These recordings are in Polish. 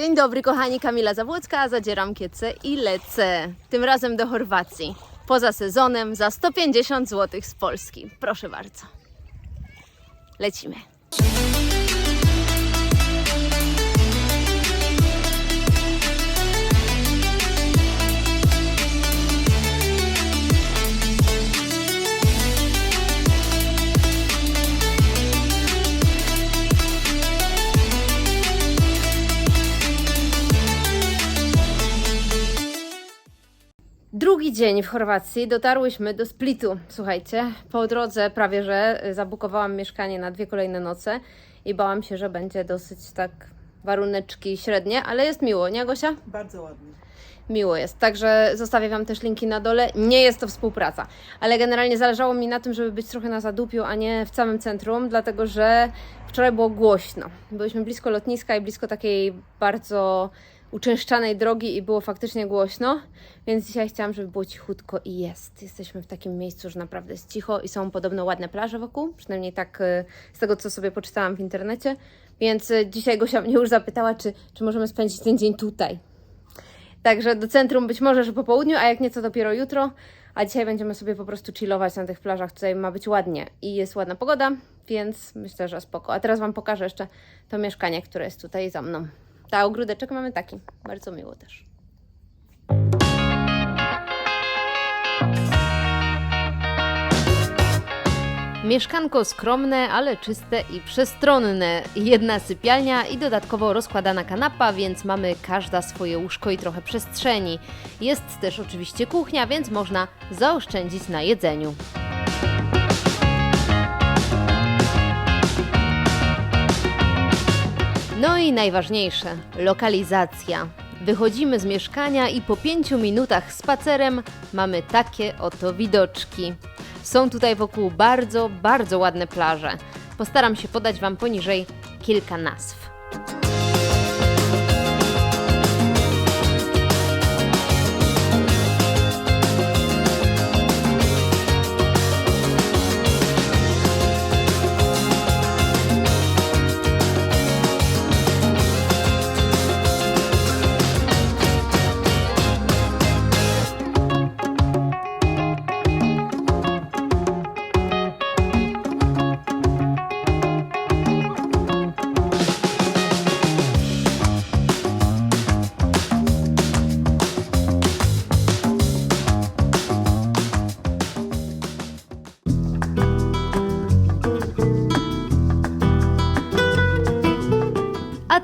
Dzień dobry kochani, Kamila Zawłocka, zadzieram kiece i lecę. Tym razem do Chorwacji. Poza sezonem za 150 zł z Polski. Proszę bardzo. Lecimy. Drugi dzień w Chorwacji. Dotarłyśmy do Splitu. Słuchajcie, po drodze prawie że y, zabukowałam mieszkanie na dwie kolejne noce i bałam się, że będzie dosyć tak waruneczki średnie, ale jest miło, nie Gosia? Bardzo ładnie. Miło jest. Także zostawię Wam też linki na dole. Nie jest to współpraca, ale generalnie zależało mi na tym, żeby być trochę na zadupiu, a nie w całym centrum, dlatego że wczoraj było głośno. Byliśmy blisko lotniska i blisko takiej bardzo uczęszczanej drogi i było faktycznie głośno, więc dzisiaj chciałam, żeby było cichutko i jest. Jesteśmy w takim miejscu, że naprawdę jest cicho i są podobno ładne plaże wokół, przynajmniej tak y, z tego, co sobie poczytałam w internecie. Więc y, dzisiaj Gosia mnie już zapytała, czy, czy możemy spędzić ten dzień tutaj. Także do centrum być może, że po południu, a jak nie, to dopiero jutro. A dzisiaj będziemy sobie po prostu chillować na tych plażach. Tutaj ma być ładnie i jest ładna pogoda, więc myślę, że spoko. A teraz Wam pokażę jeszcze to mieszkanie, które jest tutaj za mną. Ta ogródeczek mamy taki, bardzo miło też. Mieszkanko skromne, ale czyste i przestronne. Jedna sypialnia i dodatkowo rozkładana kanapa, więc mamy każda swoje łóżko i trochę przestrzeni. Jest też oczywiście kuchnia, więc można zaoszczędzić na jedzeniu. No i najważniejsze lokalizacja. Wychodzimy z mieszkania i po pięciu minutach spacerem mamy takie oto widoczki. Są tutaj wokół bardzo, bardzo ładne plaże. Postaram się podać Wam poniżej kilka nazw.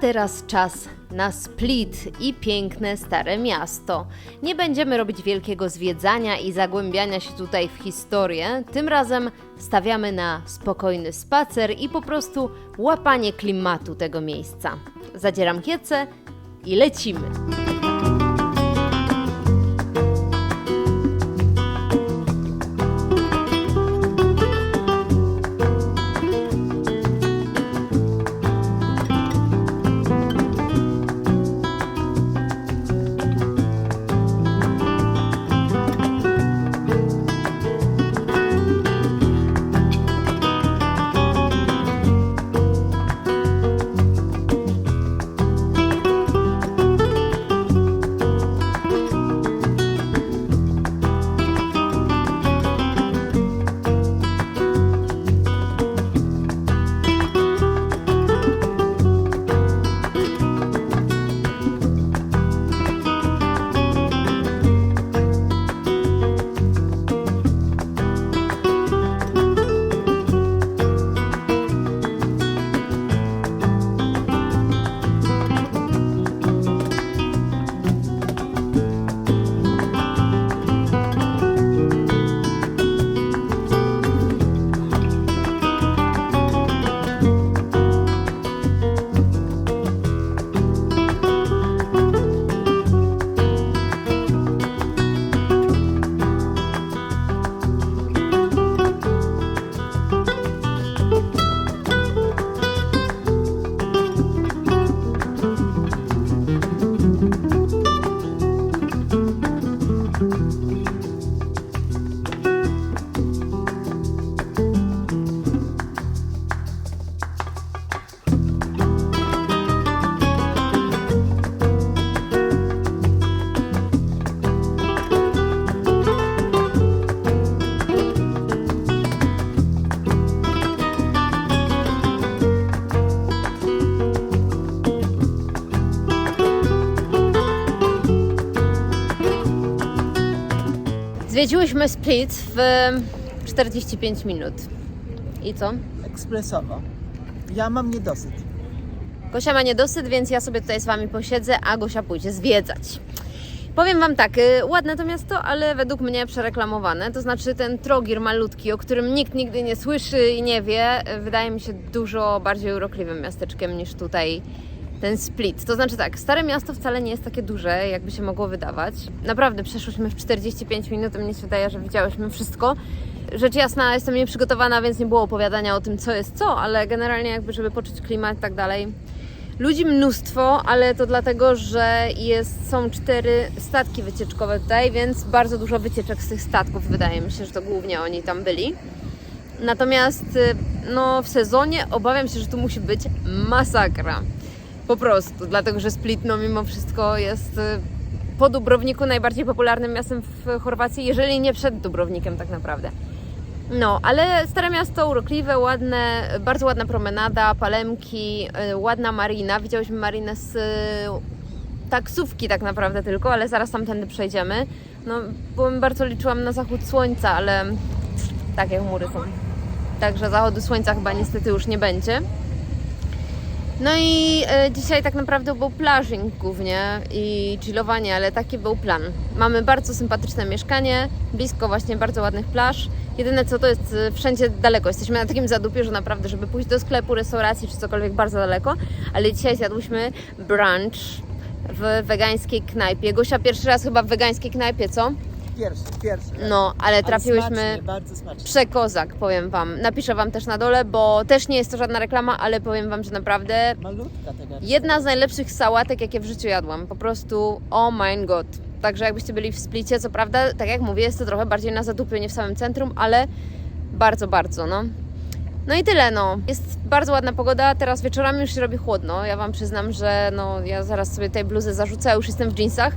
Teraz czas na Split i piękne stare miasto. Nie będziemy robić wielkiego zwiedzania i zagłębiania się tutaj w historię. Tym razem stawiamy na spokojny spacer i po prostu łapanie klimatu tego miejsca. Zadzieram kiece i lecimy. Zwiedziłyśmy Split w 45 minut. I co? Ekspresowo. Ja mam niedosyt. Gosia ma niedosyt, więc ja sobie tutaj z Wami posiedzę, a Gosia pójdzie zwiedzać. Powiem Wam tak, y, ładne to miasto, ale według mnie przereklamowane. To znaczy ten Trogir malutki, o którym nikt nigdy nie słyszy i nie wie, wydaje mi się dużo bardziej urokliwym miasteczkiem niż tutaj ten Split. To znaczy tak, Stare Miasto wcale nie jest takie duże, jakby się mogło wydawać. Naprawdę przeszłyśmy w 45 minut, mnie się wydaje, że widziałyśmy wszystko. Rzecz jasna, jestem nieprzygotowana, więc nie było opowiadania o tym, co jest co, ale generalnie jakby, żeby poczuć klimat i tak dalej. Ludzi mnóstwo, ale to dlatego, że jest, są cztery statki wycieczkowe tutaj, więc bardzo dużo wycieczek z tych statków. Wydaje mi się, że to głównie oni tam byli. Natomiast y, no, w sezonie obawiam się, że tu musi być masakra. Po prostu, dlatego że Split no, mimo wszystko jest y, po Dubrowniku najbardziej popularnym miastem w Chorwacji, jeżeli nie przed Dubrownikiem tak naprawdę. No, ale Stare Miasto urokliwe, ładne, bardzo ładna promenada, palemki, y, ładna marina. Widziałyśmy marinę z y, taksówki tak naprawdę tylko, ale zaraz tamtędy przejdziemy. No, byłem bardzo liczyłam na zachód słońca, ale takie chmury są. Także zachodu słońca chyba niestety już nie będzie. No i e, dzisiaj tak naprawdę był plażing głównie i chillowanie, ale taki był plan. Mamy bardzo sympatyczne mieszkanie, blisko właśnie bardzo ładnych plaż. Jedyne co to jest e, wszędzie daleko. Jesteśmy na takim zadupie, że naprawdę, żeby pójść do sklepu, restauracji czy cokolwiek bardzo daleko. Ale dzisiaj zjadłyśmy brunch w wegańskiej knajpie. Gosia pierwszy raz chyba w wegańskiej knajpie, co? Pierwszy, pierwszy. No, ale trafiłyśmy Smacznie, bardzo smacznie. przekozak, powiem Wam. Napiszę Wam też na dole, bo też nie jest to żadna reklama, ale powiem Wam, że naprawdę Malutka taka. jedna z najlepszych sałatek, jakie w życiu jadłam. Po prostu, oh my god. Także jakbyście byli w Splicie, co prawda, tak jak mówię, jest to trochę bardziej na zadupie, nie w samym centrum, ale bardzo, bardzo, no. No i tyle, no. Jest bardzo ładna pogoda, teraz wieczorami już się robi chłodno. Ja Wam przyznam, że no, ja zaraz sobie tej bluzy zarzucę, już jestem w jeansach,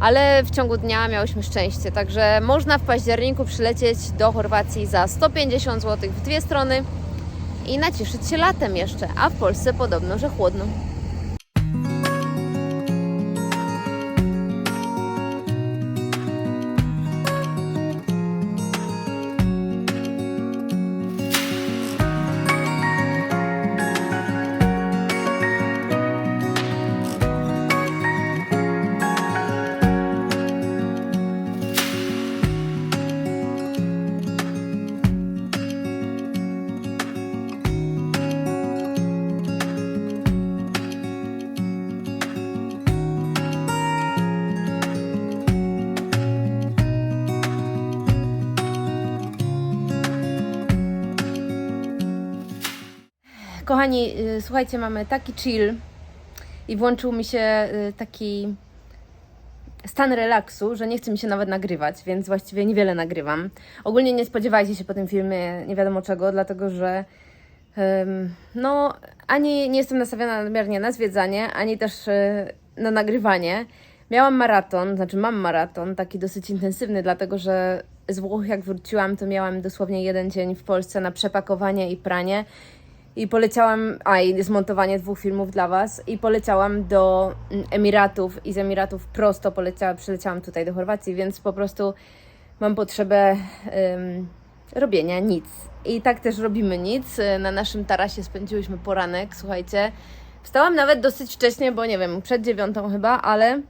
ale w ciągu dnia miałyśmy szczęście, także można w październiku przylecieć do Chorwacji za 150 zł w dwie strony i nacieszyć się latem jeszcze, a w Polsce podobno, że chłodno. Kochani, y, słuchajcie, mamy taki chill i włączył mi się y, taki stan relaksu, że nie chce mi się nawet nagrywać, więc właściwie niewiele nagrywam. Ogólnie nie spodziewajcie się po tym filmie nie wiadomo czego, dlatego że no, ani nie jestem nastawiona nadmiernie na zwiedzanie, ani też y, na nagrywanie. Miałam maraton, znaczy mam maraton, taki dosyć intensywny, dlatego że z Włoch jak wróciłam, to miałam dosłownie jeden dzień w Polsce na przepakowanie i pranie. I poleciałam, a i zmontowanie dwóch filmów dla Was. I poleciałam do mm, Emiratów i z Emiratów prosto poleciałam, przyleciałam tutaj do Chorwacji, więc po prostu mam potrzebę ym, robienia nic. I tak też robimy nic. Y, Na naszym tarasie spędziłyśmy poranek, słuchajcie. Wstałam nawet dosyć wcześnie, bo nie wiem, przed dziewiątą chyba, ale y,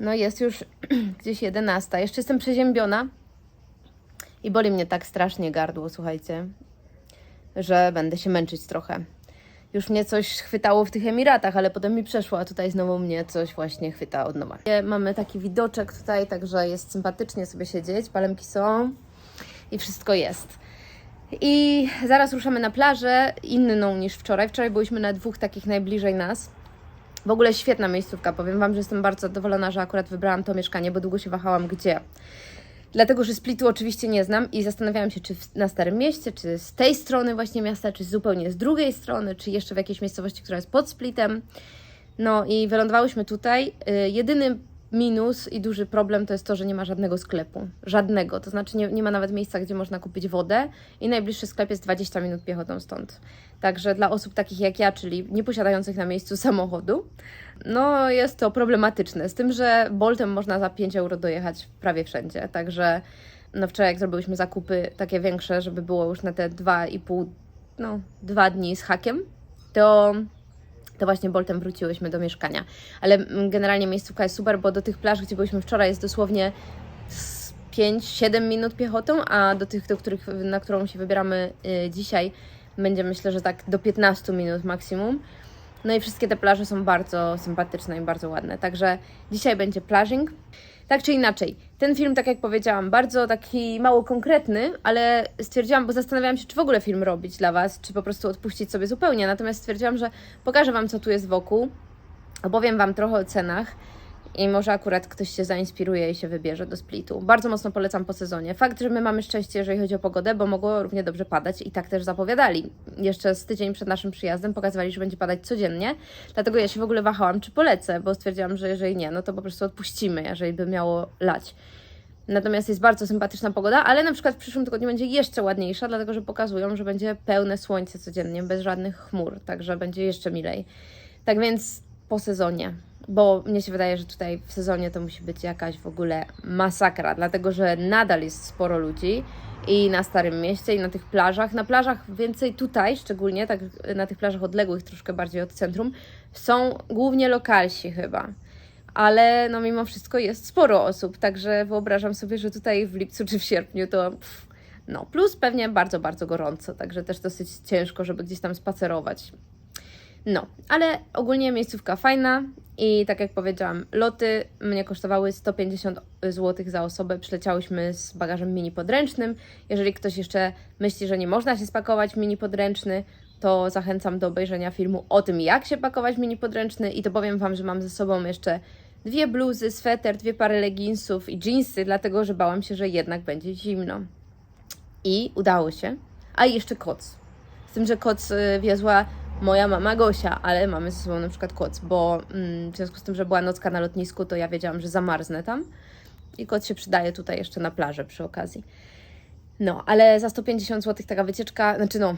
no jest już gdzieś 11. Jeszcze jestem przeziębiona i boli mnie tak strasznie gardło, słuchajcie że będę się męczyć trochę. Już mnie coś chwytało w tych Emiratach, ale potem mi przeszło, a tutaj znowu mnie coś właśnie chwyta od nowa. Mamy taki widoczek tutaj, także jest sympatycznie sobie siedzieć, palemki są i wszystko jest. I zaraz ruszamy na plażę, inną niż wczoraj. Wczoraj byliśmy na dwóch takich najbliżej nas. W ogóle świetna miejscówka. Powiem Wam, że jestem bardzo zadowolona, że akurat wybrałam to mieszkanie, bo długo się wahałam gdzie. Dlatego, że Splitu oczywiście nie znam i zastanawiałam się, czy w, na Starym Mieście, czy z tej strony właśnie miasta, czy zupełnie z drugiej strony, czy jeszcze w jakiejś miejscowości, która jest pod Splitem. No i wylądowałyśmy tutaj. Y, Jedyny minus i duży problem to jest to, że nie ma żadnego sklepu. Żadnego. To znaczy nie, nie ma nawet miejsca, gdzie można kupić wodę i najbliższy sklep jest 20 minut piechotą stąd. Także dla osób takich jak ja, czyli nie posiadających na miejscu samochodu, no jest to problematyczne. Z tym, że Boltem można za 5 euro dojechać prawie wszędzie. Także no wczoraj jak zrobiłyśmy zakupy takie większe, żeby było już na te 2,5, no dwa dni z hakiem, to to właśnie Boltem wróciłyśmy do mieszkania. Ale mm, generalnie miejscówka jest super, bo do tych plaż, gdzie byliśmy wczoraj, jest dosłownie 5-7 minut piechotą, a do tych, do których, na którą się wybieramy y, dzisiaj, będzie myślę, że tak do 15 minut maksimum. No i wszystkie te plaże są bardzo sympatyczne i bardzo ładne. Także dzisiaj będzie plażing. Tak czy inaczej, ten film, tak jak powiedziałam, bardzo taki mało konkretny, ale stwierdziłam, bo zastanawiałam się, czy w ogóle film robić dla Was, czy po prostu odpuścić sobie zupełnie. Natomiast stwierdziłam, że pokażę Wam, co tu jest wokół, opowiem Wam trochę o cenach i może akurat ktoś się zainspiruje i się wybierze do Splitu. Bardzo mocno polecam po sezonie. Fakt, że my mamy szczęście, jeżeli chodzi o pogodę, bo mogło równie dobrze padać i tak też zapowiadali. Jeszcze z tydzień przed naszym przyjazdem pokazywali, że będzie padać codziennie, dlatego ja się w ogóle wahałam, czy polecę, bo stwierdziłam, że jeżeli nie, no to po prostu odpuścimy, jeżeli by miało lać. Natomiast jest bardzo sympatyczna pogoda, ale na przykład w przyszłym tygodniu będzie jeszcze ładniejsza, dlatego że pokazują, że będzie pełne słońce codziennie, bez żadnych chmur, także będzie jeszcze milej. Tak więc po sezonie, bo mnie się wydaje, że tutaj w sezonie to musi być jakaś w ogóle masakra, dlatego że nadal jest sporo ludzi i na Starym Mieście, i na tych plażach. Na plażach więcej tutaj, szczególnie tak na tych plażach odległych troszkę bardziej od centrum, są głównie lokalsi chyba ale no mimo wszystko jest sporo osób, także wyobrażam sobie, że tutaj w lipcu czy w sierpniu to pff, no plus pewnie bardzo, bardzo gorąco, także też dosyć ciężko, żeby gdzieś tam spacerować. No, ale ogólnie miejscówka fajna i tak jak powiedziałam, loty mnie kosztowały 150 zł za osobę. Przyleciałyśmy z bagażem mini podręcznym. Jeżeli ktoś jeszcze myśli, że nie można się spakować mini podręczny, to zachęcam do obejrzenia filmu o tym, jak się pakować mini podręczny i to powiem Wam, że mam ze sobą jeszcze dwie bluzy, sweter, dwie pary leginsów i jeansy, dlatego że bałam się, że jednak będzie zimno. I udało się. A jeszcze koc. Z tym, że koc y, wiozła moja mama Gosia, ale mamy ze sobą na przykład koc, bo mm, w związku z tym, że była nocka na lotnisku, to ja wiedziałam, że zamarznę tam. I koc się przydaje tutaj jeszcze na plażę przy okazji. No, ale za 150 zł taka wycieczka, znaczy no,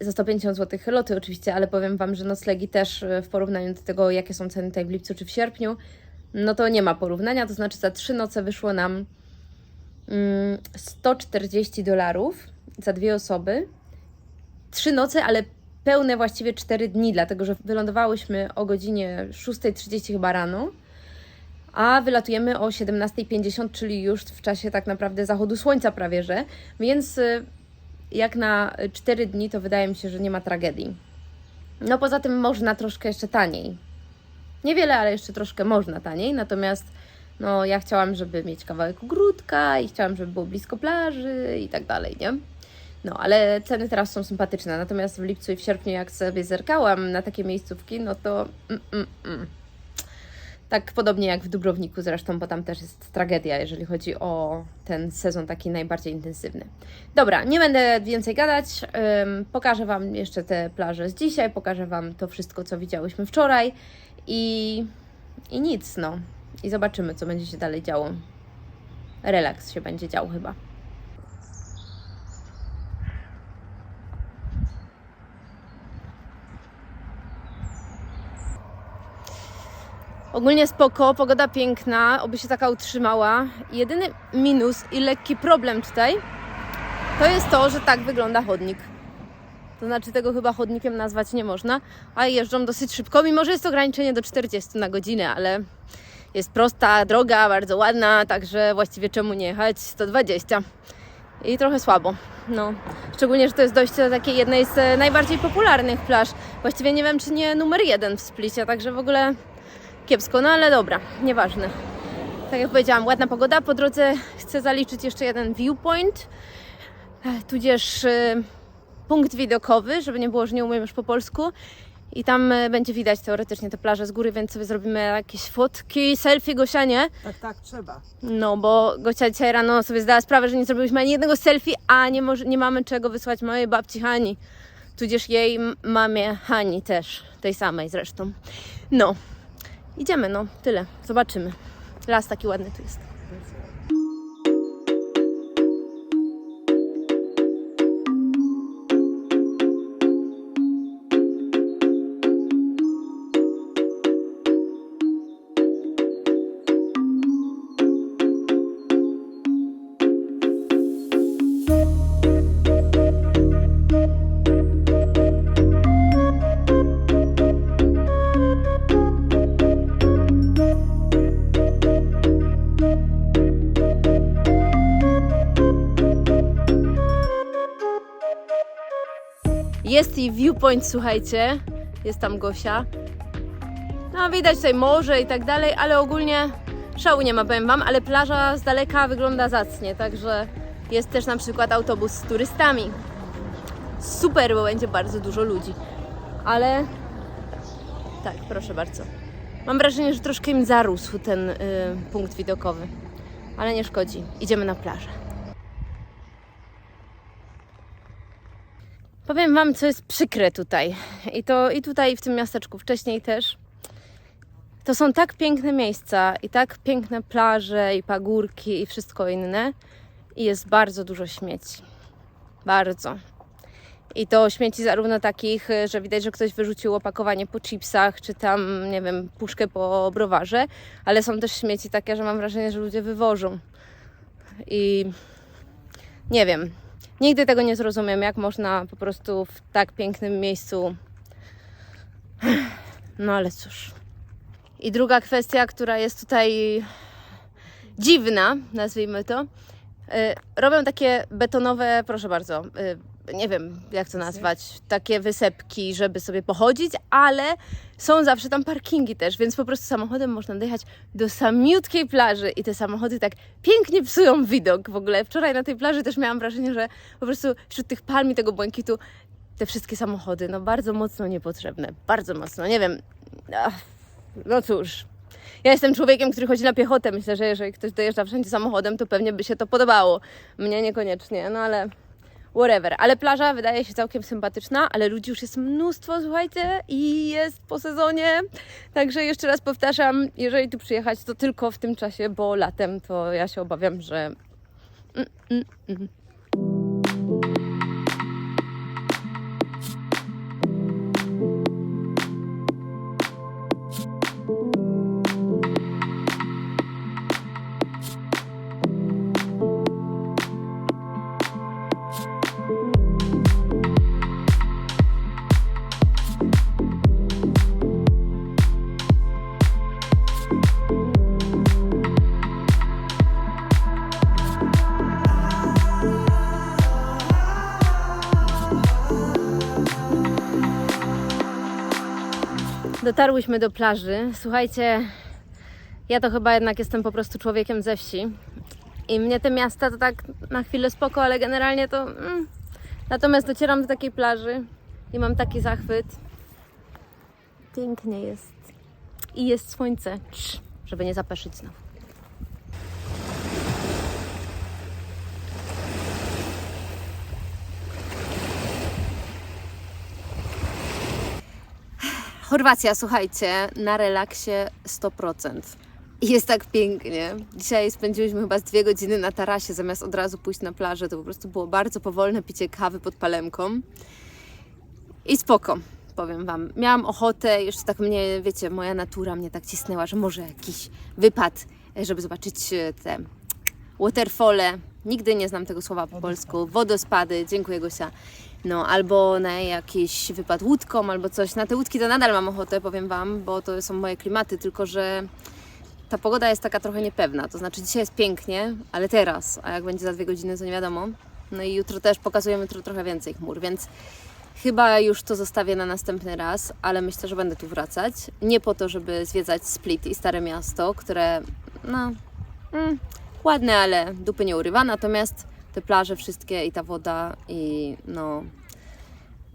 za 150 zł loty oczywiście, ale powiem Wam, że noclegi też y, w porównaniu do tego, jakie są ceny tutaj w lipcu czy w sierpniu, no to nie ma porównania, to znaczy za trzy noce wyszło nam mm, 140 dolarów za dwie osoby. Trzy noce, ale pełne właściwie cztery dni, dlatego że wylądowałyśmy o godzinie 6.30 chyba rano, a wylatujemy o 17.50, czyli już w czasie tak naprawdę zachodu słońca prawie, że, więc y, jak na 4 dni to wydaje mi się, że nie ma tragedii. No poza tym można troszkę jeszcze taniej. Niewiele, ale jeszcze troszkę można taniej, natomiast no ja chciałam, żeby mieć kawałek ogródka i chciałam, żeby było blisko plaży i tak dalej, nie? No, ale ceny teraz są sympatyczne, natomiast w lipcu i w sierpniu, jak sobie zerkałam na takie miejscówki, no to mm, mm, mm. tak podobnie jak w Dubrowniku zresztą, bo tam też jest tragedia, jeżeli chodzi o ten sezon taki najbardziej intensywny. Dobra, nie będę więcej gadać, ym, pokażę Wam jeszcze te plaże z dzisiaj, pokażę Wam to wszystko, co widziałyśmy wczoraj i, i nic, no. I zobaczymy, co będzie się dalej działo. Relaks się będzie dział chyba. Ogólnie spoko, pogoda piękna, oby się taka utrzymała. Jedyny minus i lekki problem tutaj to jest to, że tak wygląda chodnik. To znaczy tego chyba chodnikiem nazwać nie można, a jeżdżą dosyć szybko, mimo że jest ograniczenie do 40 na godzinę, ale jest prosta droga, bardzo ładna, także właściwie czemu nie jechać 120 i trochę słabo. No, szczególnie, że to jest dojście do takiej jednej z e, najbardziej popularnych plaż. Właściwie nie wiem, czy nie numer jeden w Splicie, także w ogóle kiepsko, no ale dobra, nieważne. Tak jak powiedziałam, ładna pogoda. Po drodze chcę zaliczyć jeszcze jeden viewpoint, e, tudzież e, punkt widokowy, żeby nie było, że nie umiem już po polsku. I tam e, będzie widać teoretycznie te plaże z góry, więc sobie zrobimy jakieś fotki, selfie, Gosia, nie? Tak, tak, trzeba. No, bo Gosia dzisiaj rano sobie zdała sprawę, że nie zrobiliśmy ani jednego selfie, a nie, może, nie mamy czego wysłać mojej babci Hani. Tudzież jej mamie Hani też, tej samej zresztą. No, idziemy, no, tyle. Zobaczymy. Las taki ładny tu jest. Viewpoint, słuchajcie. Jest tam Gosia. No, widać tutaj morze i tak dalej, ale ogólnie szału nie ma, powiem Wam, ale plaża z daleka wygląda zacnie, także jest też na przykład autobus z turystami. Super, bo będzie bardzo dużo ludzi. Ale tak, proszę bardzo. Mam wrażenie, że troszkę im zarósł ten y, punkt widokowy, ale nie szkodzi. Idziemy na plażę. Powiem Wam, co jest przykre tutaj. I to i tutaj w tym miasteczku, wcześniej też. To są tak piękne miejsca i tak piękne plaże i pagórki i wszystko inne. I jest bardzo dużo śmieci. Bardzo. I to śmieci zarówno takich, y, że widać, że ktoś wyrzucił opakowanie po chipsach, czy tam, nie wiem, puszkę po browarze, ale są też śmieci takie, że mam wrażenie, że ludzie wywożą. I nie wiem, Nigdy tego nie zrozumiem, jak można po prostu w tak pięknym miejscu. No ale cóż. I druga kwestia, która jest tutaj dziwna, nazwijmy to. y, Robią takie betonowe, proszę bardzo, y, nie wiem jak to nazwać, takie wysepki, żeby sobie pochodzić, ale są zawsze tam parkingi też, więc po prostu samochodem można dojechać do samiutkiej plaży i te samochody tak pięknie psują widok w ogóle. Wczoraj na tej plaży też miałam wrażenie, że po prostu wśród tych palm i tego błękitu te wszystkie samochody, no bardzo mocno niepotrzebne, bardzo mocno, nie wiem, ach, no cóż. Ja jestem człowiekiem, który chodzi na piechotę. Myślę, że jeżeli ktoś dojeżdża wszędzie samochodem, to pewnie by się to podobało. Mnie niekoniecznie, no ale whatever. Ale plaża wydaje się całkiem sympatyczna, ale ludzi już jest mnóstwo, słuchajcie, i jest po sezonie. Także jeszcze raz powtarzam, jeżeli tu przyjechać, to tylko w tym czasie, bo latem to ja się obawiam, że. Mm, mm, mm. Dotarłyśmy do plaży. Słuchajcie, ja to chyba jednak jestem po prostu człowiekiem ze wsi. I mnie te miasta to tak na chwilę spoko, ale generalnie to. Mm. Natomiast docieram do takiej plaży i mam taki zachwyt. Pięknie jest. I jest słońce, Cz, żeby nie zapeszyć znowu. Chorwacja, słuchajcie, na relaksie 100%. I Jest tak pięknie. Dzisiaj spędziłyśmy chyba z dwie godziny na tarasie, zamiast od razu pójść na plażę. To po prostu było bardzo powolne picie kawy pod palemką. I spoko, powiem Wam. Miałam ochotę, jeszcze tak mnie, wiecie, moja natura mnie tak cisnęła, że może jakiś wypad, żeby zobaczyć e, te waterfole. Nigdy nie znam tego słowa po polsku. Wodospady, dziękuję Gosia. No, albo na jakiś wypad łódką, albo coś. Na te łódki to nadal mam ochotę, powiem Wam, bo to są moje klimaty, tylko że ta pogoda jest taka trochę niepewna. To znaczy dzisiaj jest pięknie, ale teraz, a jak będzie za dwie godziny, to nie wiadomo. No i jutro też pokazujemy jutro trochę więcej chmur, więc chyba już to zostawię na następny raz, ale myślę, że będę tu wracać. Nie po to, żeby zwiedzać Split i Stare Miasto, które no, mm, ładne, ale dupy nie urywa. Natomiast te plaże wszystkie i ta woda i no...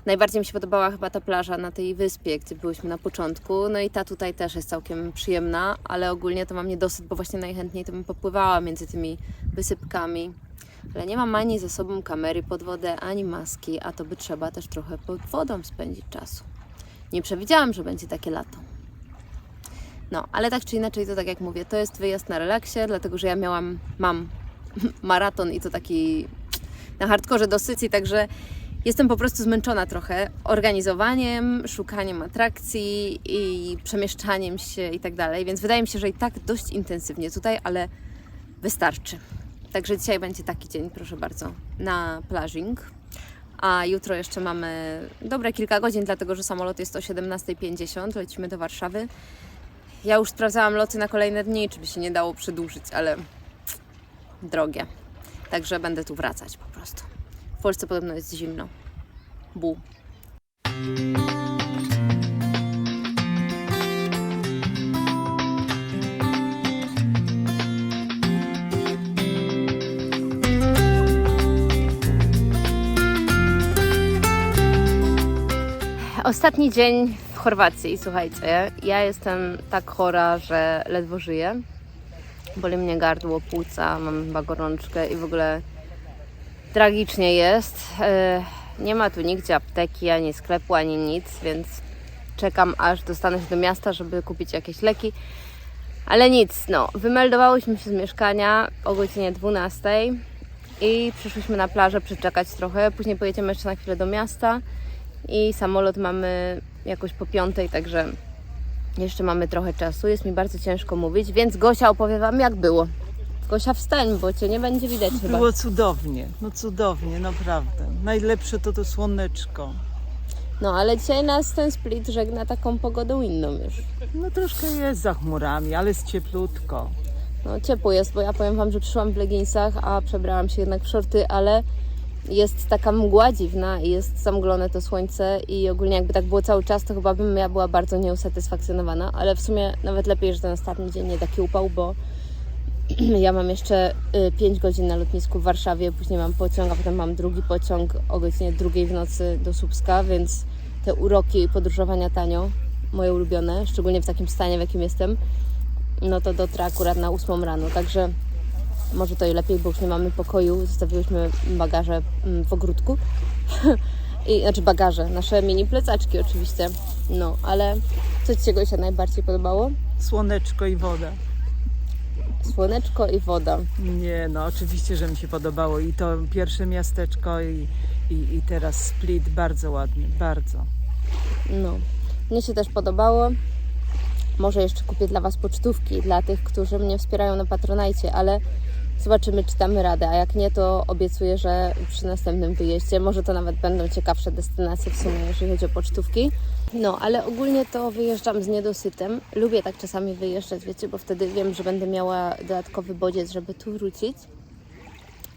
Najbardziej mi się podobała chyba ta plaża na tej wyspie, gdzie byłyśmy na początku. No i ta tutaj też jest całkiem przyjemna, ale ogólnie to mam niedosyt, bo właśnie najchętniej to bym popływała między tymi wysypkami. Ale nie mam ani ze sobą kamery pod wodę, ani maski, a to by trzeba też trochę pod wodą spędzić czasu. Nie przewidziałam, że będzie takie lato. No, ale tak czy inaczej, to tak jak mówię, to jest wyjazd na relaksie, dlatego że ja miałam, mam maraton i to taki na hardkorze dosyć, także jestem po prostu zmęczona trochę organizowaniem, szukaniem atrakcji i przemieszczaniem się i tak dalej, więc wydaje mi się, że i tak dość intensywnie tutaj, ale wystarczy. Także dzisiaj będzie taki dzień, proszę bardzo, na plażing. A jutro jeszcze mamy dobre kilka godzin, dlatego że samolot jest o 17.50, lecimy do Warszawy. Ja już sprawdzałam loty na kolejne dni, czy by się nie dało przedłużyć, ale drogie. Także będę tu wracać po prostu. W Polsce podobno jest zimno. Bu. Ostatni dzień w Chorwacji, słuchajcie. Ja jestem tak chora, że ledwo żyję. Boli mnie gardło, płuca, mam chyba gorączkę i w ogóle tragicznie jest. E, Nie ma tu nigdzie apteki, ani sklepu, ani nic, więc czekam aż dostanę się do miasta, żeby kupić jakieś leki. Ale nic, no, wymeldowałyśmy się z mieszkania o godzinie 12 i przyszłyśmy na plażę przeczekać trochę. Później pojedziemy jeszcze na chwilę do miasta i samolot mamy jakoś po piątej, także jeszcze mamy trochę czasu. Jest mi bardzo ciężko mówić, więc Gosia opowie Wam jak było. Gosia wstań, bo Cię nie będzie widać chyba. Było cudownie, no cudownie, naprawdę. Najlepsze to to słoneczko. No ale dzisiaj nas ten split żegna taką pogodą inną już. No troszkę jest za chmurami, ale jest cieplutko. No ciepło jest, bo ja powiem Wam, że przyszłam w leginsach, a przebrałam się jednak w shorty, ale jest taka mgła dziwna i jest zamglone to słońce i ogólnie jakby tak było cały czas, to chyba bym ja była bardzo nieusatysfakcjonowana, ale w sumie nawet lepiej, że ten ostatni dzień nie taki upał, bo ja mam jeszcze 5 godzin na lotnisku w Warszawie, później mam pociąg, a potem mam drugi pociąg o godzinie drugiej w nocy do Słupska, więc te uroki podróżowania tanio, moje ulubione, szczególnie w takim stanie, w jakim jestem, no to dotrę akurat na 8 rano, także może to i lepiej, bo już nie mamy pokoju, zostawiłyśmy bagaże mm, w ogródku. I, znaczy bagaże, nasze mini plecaczki oczywiście. No, ale co Ci się najbardziej podobało? Słoneczko i woda. Słoneczko i woda. Nie, no oczywiście, że mi się podobało i to pierwsze miasteczko i, i, i teraz Split, bardzo ładnie, bardzo. No, mnie się też podobało. Może jeszcze kupię dla Was pocztówki, dla tych, którzy mnie wspierają na Patronajcie, ale zobaczymy, czy damy radę. A jak nie, to obiecuję, że przy następnym wyjeździe może to nawet będą ciekawsze destynacje w sumie, jeżeli chodzi o pocztówki. No, ale ogólnie to wyjeżdżam z niedosytem. Lubię tak czasami wyjeżdżać, wiecie, bo wtedy wiem, że będę miała dodatkowy bodziec, żeby tu wrócić.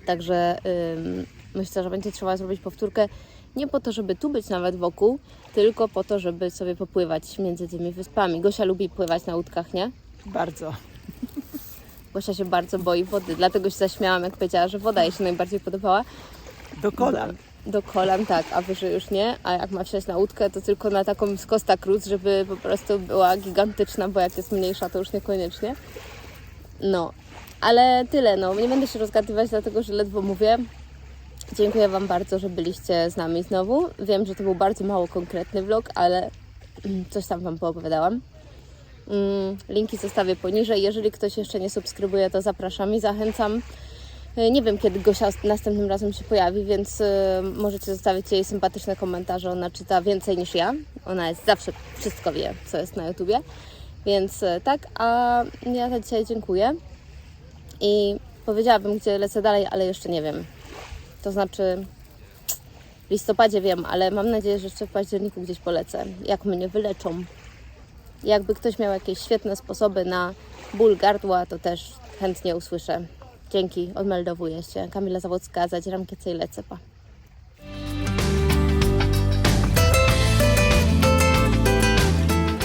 Także ym, myślę, że będzie trzeba zrobić powtórkę nie po to, żeby tu być nawet wokół, tylko po to, żeby sobie popływać między tymi wyspami. Gosia lubi pływać na łódkach, nie? Bardzo. Gosia się bardzo boi wody, dlatego się zaśmiałam, jak powiedziała, że woda jej się najbardziej podobała. Do kolan. Do kolan, tak, a wyżej już nie. A jak ma wsiąść na łódkę, to tylko na taką z Costa Cruz, żeby po prostu była gigantyczna, bo jak jest mniejsza, to już niekoniecznie. No, ale tyle, no. Nie będę się rozgadywać, dlatego że ledwo mówię. Dziękuję Wam bardzo, że byliście z nami znowu. Wiem, że to był bardzo mało konkretny vlog, ale coś tam Wam poopowiadałam. Mm, Linki zostawię poniżej. Jeżeli ktoś jeszcze nie subskrybuje, to zapraszam i zachęcam. E, Nie wiem, kiedy Gosia następnym razem się pojawi, więc e, możecie zostawić jej sympatyczne komentarze. Ona czyta więcej niż ja. Ona jest zawsze wszystko wie, co jest na YouTubie. Więc e, tak, a ja za dzisiaj dziękuję. I powiedziałabym, gdzie lecę dalej, ale jeszcze nie wiem. To znaczy, w listopadzie wiem, ale mam nadzieję, że jeszcze w październiku gdzieś polecę. Jak mnie wyleczą. Jakby ktoś miał jakieś świetne sposoby na ból gardła, to też chętnie usłyszę. Dzięki, odmeldowuję się. Kamila Zawocka, zadzieram kiece i lecę,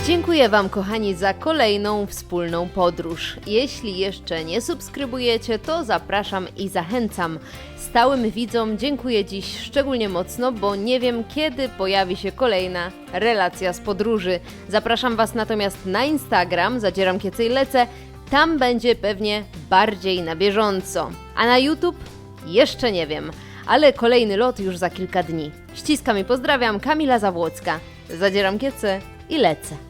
Dziękuję Wam, kochani, za kolejną wspólną podróż. Jeśli jeszcze nie subskrybujecie, to zapraszam i zachęcam. Stałym widzom dziękuję dziś szczególnie mocno, bo nie wiem kiedy pojawi się kolejna relacja z podróży. Zapraszam Was natomiast na Instagram, zadzieram kiece i lecę. Tam będzie pewnie bardziej na bieżąco. A na YouTube jeszcze nie wiem, ale kolejny lot już za kilka dni. Ściskam i pozdrawiam, Kamila Zawłocka. Zadzieram kiece i lecę.